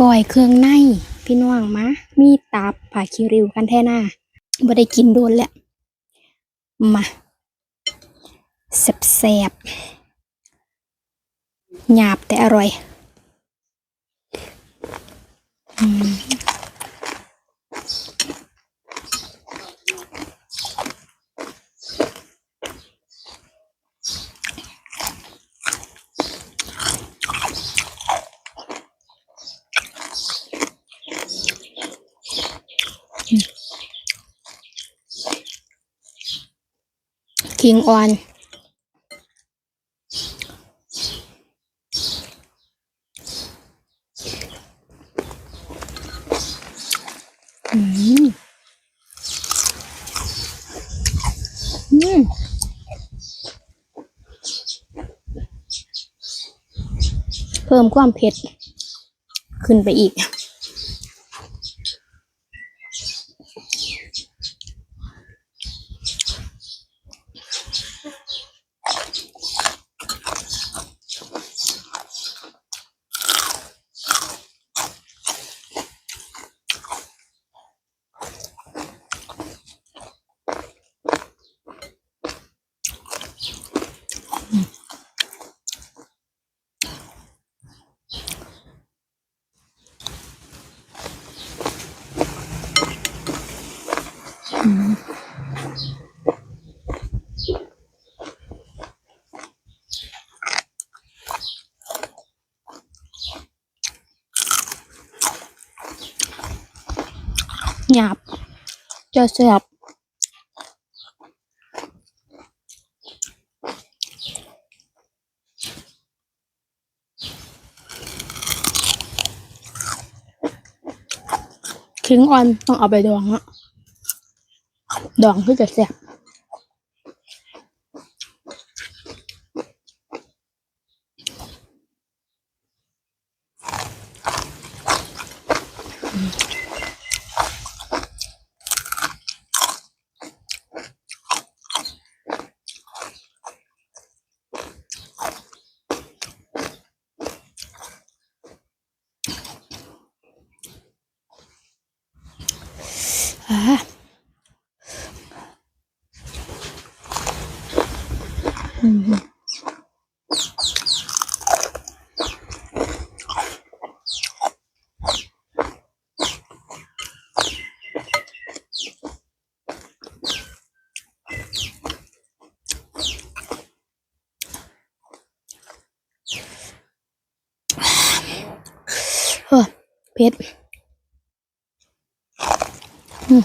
ก้อยเครื่องในพี่น้องมะมีตับผ่าคิริวกันแท่หน้าบ่ได้กินโดนแล้วมาแซ่บๆหยาบแต่อร่อย อืม คิงออน อืม อืมเพิ่มความเผ็ด ขึ้นไปอีก หยาบจะแซ่บคิงออนต้องเอาไปดองอะ ดองคือจะแซ่บอ่า เผ็ดอืม